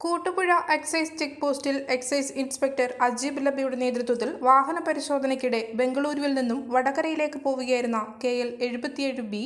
Koottupuzha excise check പോസ്റ്റിൽ excise inspector Ajeeb ലബിയുടെ നേതൃത്വത്തിൽ വാഹന പരിശോധനയ്ക്കിടെ ബംഗളൂരുവിൽ നിന്നും വടകരയിലേക്ക് പോവുകയായിരുന്ന കെ എൽ എഴുപത്തിയേഴ് ബി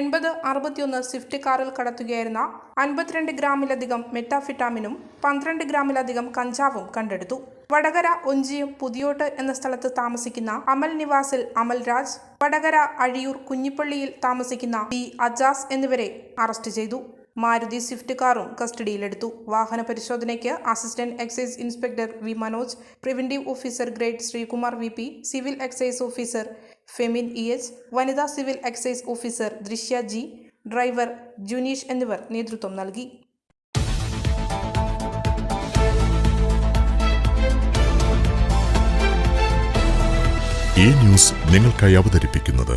എൺപത് അറുപത്തിയൊന്ന് സ്വിഫ്റ്റ് കാറിൽ കടത്തുകയായിരുന്ന അൻപത്തിരണ്ട് ഗ്രാമിലധികം മെറ്റാഫിറ്റാമിനും പന്ത്രണ്ട് ഗ്രാമിലധികം കഞ്ചാവും കണ്ടെടുത്തു. വടകര ഒഞ്ചിയും പുതിയോട്ട് എന്ന സ്ഥലത്ത് താമസിക്കുന്ന അമൽ നിവാസിൽ അമൽരാജ് വടകര അഴിയൂർ കുഞ്ഞിപ്പള്ളിയിൽ താമസിക്കുന്ന ബി അജാസ് എന്നിവരെ അറസ്റ്റ് ചെയ്തു. മാരുതി സ്വിഫ്റ്റ് കാറും കസ്റ്റഡിയിലെടുത്തു. വാഹന പരിശോധനയ്ക്ക് assistant excise inspector V Manoj preventive officer grade Sreekumar V P civil excise officer Femin E H വനിതാ civil excise officer Drishya G driver Juneesh എന്നിവർ നേതൃത്വം നൽകി. ഈ ന്യൂസ് നിങ്ങൾക്കായി അവതരിപ്പിക്കുന്നത്